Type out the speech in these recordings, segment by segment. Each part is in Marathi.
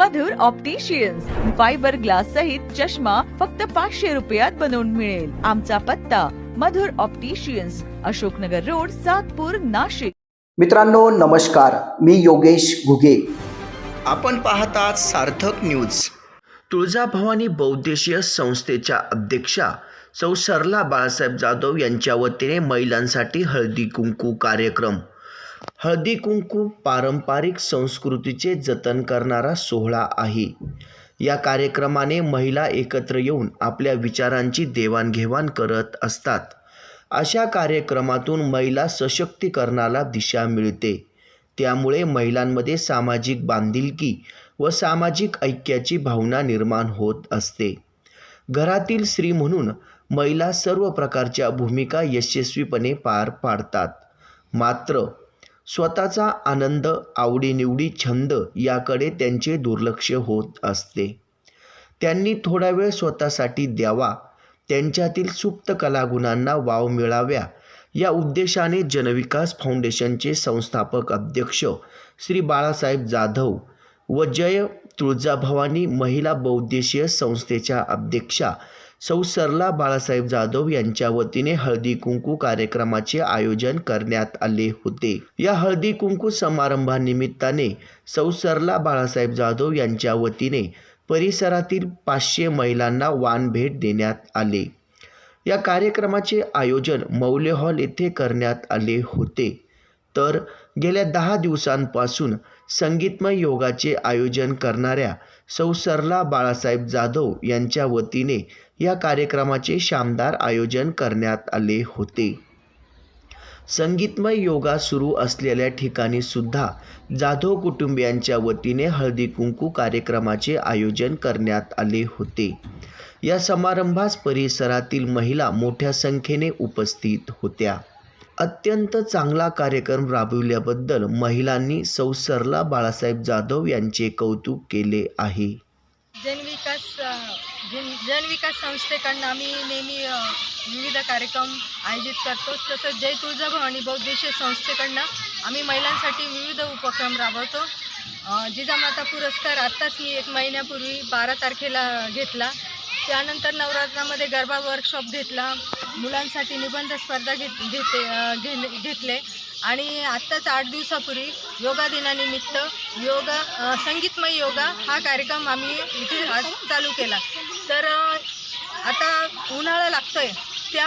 मधुर ऑप्टिशियन्स फायबर ग्लास सहित चष्मा फक्त पाचशे रुपयात बनवून मिळेल. आमचा पत्ता मधुर ऑप्टिशियन्स अशोकनगर रोड सातपूर नाशिक. मित्रांनो नमस्कार. मी योगेश घुगे. आपण पाहतात सार्थक न्यूज. तुळजाभवानी बौद्धिशीय संस्थेच्या अध्यक्षा सौ सरला बाळासाहेब जाधव यांच्या वतीने महिलांसाठी हळदी कुंकू कार्यक्रम. हळदी कुंकू पारंपरिक संस्कृतीचे जतन करणारा सोहळा आहे. या कार्यक्रमाने महिला एकत्र येऊन आपल्या विचारांची देवाणघेवाण करत असतात. अशा कार्यक्रमातून महिला सशक्तीकरणाला दिशा मिळते. त्यामुळे महिलांमध्ये सामाजिक बांधिलकी व सामाजिक ऐक्याची भावना निर्माण होत असते. घरातील स्त्री म्हणून महिला सर्व प्रकारच्या भूमिका यशस्वीपणे पार पाडतात. मात्र स्वतःचा आनंद आवडीनिवडी छंद याकडे त्यांचे दुर्लक्ष होत असते. त्यांनी थोडा वेळ स्वतःसाठी द्यावा. त्यांच्यातील सुप्त कलागुणांना वाव मिळाव्या. या उद्देशाने जनविकास फाउंडेशनचे संस्थापक अध्यक्ष श्री बाळासाहेब जाधव व जय तुळजाभवानी महिला बौद्देशीय संस्थेच्या अध्यक्षा सौ सरला बाळासाहेब जाधव यांच्या वतीने हळदी कुंकू कार्यक्रमाचे आयोजन करण्यात आले होते. या हळदी कुंकू समारंभानिमित्ताने सौ सरला बाळासाहेब जाधव यांच्या वतीने परिसरातील पाचशे महिलांना वान भेट देण्यात आले. या कार्यक्रमाचे आयोजन मौल्य हॉल येथे करण्यात आले होते. तर गेल्या दहा दिवसांपासून संगीतमय योगाचे आयोजन करणाऱ्या सौ सरला बाळासाहेब जाधव यांच्या वतीने या कार्यक्रमाचे शानदार आयोजन करण्यात आले होते. संगीतमय योगा सुरू असलेल्या ठिकाणी सुद्धा जाधव कुटुंबियांच्या वतीने हळदी कुंकू कार्यक्रमाचे आयोजन करण्यात आले होते. या समारंभास परिसरातील महिला मोठ्या संख्येने उपस्थित होत्या. अत्यंत चांगला कार्यक्रम राबविल्याबद्दल महिलांनी सौसरला बाळासाहेब जाधव यांचे कौतुक केले आहे. जनविकास जन जनविकास संस्थेकडनं आम्ही नेहमी विविध कार्यक्रम आयोजित करतो. तसंच जय तुळजाभवानी बौद्धेशीय संस्थेकडनं आम्ही महिलांसाठी विविध उपक्रम राबवतो. जिजामाता पुरस्कार आत्ताच मी एक महिन्यापूर्वी बारा तारखेला घेतला. त्यानंतर नवरात्रामध्ये गरबा वर्कशॉप घेतला. मुलांसाठी निबंध स्पर्धा घेत घेते घेणे घेतले. आणि आत्ताच आठ दिवसापूर्वी योगा दिनानिमित्त योगा संगीतमय योगा हा कार्यक्रम आम्ही इथे आज चालू केला. तर आता उन्हाळा लागतोय. त्या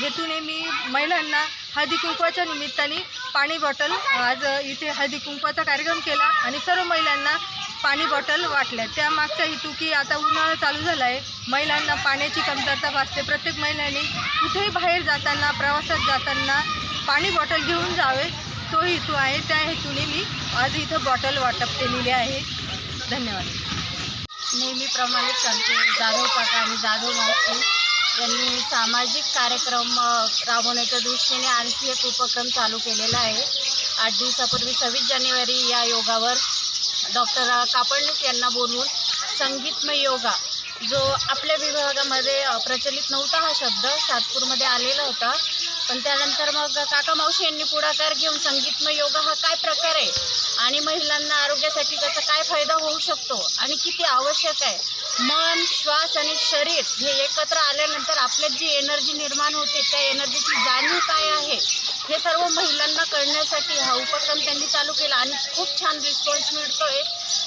हेतूने मी महिलांना हळदी कुंकवाच्या निमित्ताने पाणी बॉटल आज इथे हळदी कुंकवाचा कार्यक्रम केला आणि सर्व महिलांना पाणी बॉटल वाटल्या. त्या मागचा हेतू की आता उन्हाळा चालू झाला आहे महिलांना पाण्याची कमतरता भासते. प्रत्येक महिलांनी कुठेही बाहेर जाताना प्रवासात जाताना पाणी बॉटल घेऊन जावे. तो हेतू आहे त्या हेतूने मी आज इथं बॉटल वाटप केलेली आहे. धन्यवाद. नेहमीप्रमाणे सांगते जाधव काका आणि जाधव मावशी यांनी सामाजिक कार्यक्रम राबवण्याच्या दृष्टीने आणखी एक उपक्रम चालू केलेला आहे. आठ दिवसापूर्वी सव्वीस जानेवारी या योगावर डॉक्टर कापडणीस यांना बोलवून संगीतमय योगा जो आपल्या विभागामध्ये प्रचलित नव्हता हा शब्द सातपूरमध्ये आलेला होता. पण त्यानंतर मग काका मावशी यांनी पुढाकार घेऊन संगीतमय योगा हा काय प्रकार आहे? आणि महिलांना आरोग्यासाठी त्याचा काय फायदा होऊ शकतो? आणि किती आवश्यक आहे? मन श्वास आणि शरीर हे एकत्र आल्यानंतर आपल्यात जी एनर्जी निर्माण होते त्या एनर्जीची जाणीव काय आहे? हे सर्व महिलांना कळण्यासाठी हा उपक्रम त्यांनी चालू केला आणि खूप छान रिस्पॉन्स मिळतोय.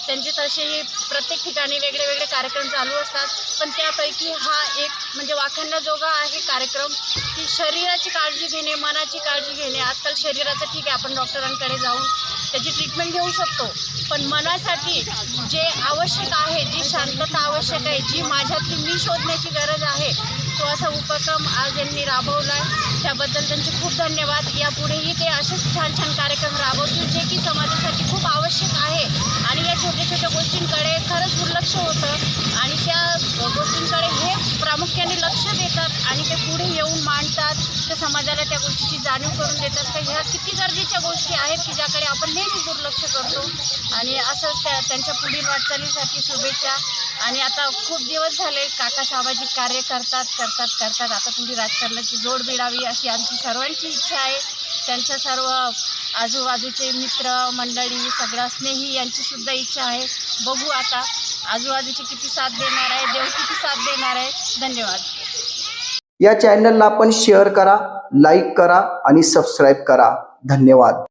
त्यांचे तसेही प्रत्येक ठिकाणी वेगळे वेगळे कार्यक्रम चालू असतात. पण त्यापैकी हा एक म्हणजे वाखाणण्याजोगा आहे कार्यक्रम की शरीराची काळजी घेणे मनाची काळजी घेणे. आजकाल शरीराचं ठीक आहे आपण डॉक्टरांकडे जाऊन त्याची ट्रीटमेंट घेऊ शकतो. पण मनासाठी जे आवश्यक आहे जी शांतता आवश्यक आहे जी माझ्यातली मी शोधण्याची गरज आहे तो असा उपक्रम आज यांनी राबवला आहे. त्याबद्दल त्यांचे खूप धन्यवाद. यापुढेही ते असेच छान छान कार्यक्रम राबवतील जे की समाजासाठी खूप आवश्यक आहे आणि या छोट्या छोट्या गोष्टींकडे खरंच दुर्लक्ष होतं आणि त्या गोष्टींकडे हे प्रामुख्याने लक्ष देतात आणि ते पुढे येऊन मांडतात तर समाजाला त्या गोष्टीची जाणीव करून देतात. तर ह्या किती गरजेच्या गोष्टी आहेत की ज्याकडे आपण नेहमी दुर्लक्ष करतो. आणि असंच त्या त्यांच्या पुढील वाटचालीसाठी शुभेच्छा. आणि आता खूप दिवस झाले काका सामाजिक कार्य करतात करतात करतात. आता थोडी राजकारणाची जोड मिळावी अशी आमची सर्वांची इच्छा आहे. त्यांच्या सर्व आजूबाजूचे मित्र मंडळी सगळा स्नेही यांची सुद्धा इच्छा आहे. बघू आता आजूबाजूची किती साथ देणार आहे देव किती साथ देणार आहे? धन्यवाद. या चॅनलला आपण शेअर करा लाईक करा आणि सबस्क्राईब करा. धन्यवाद.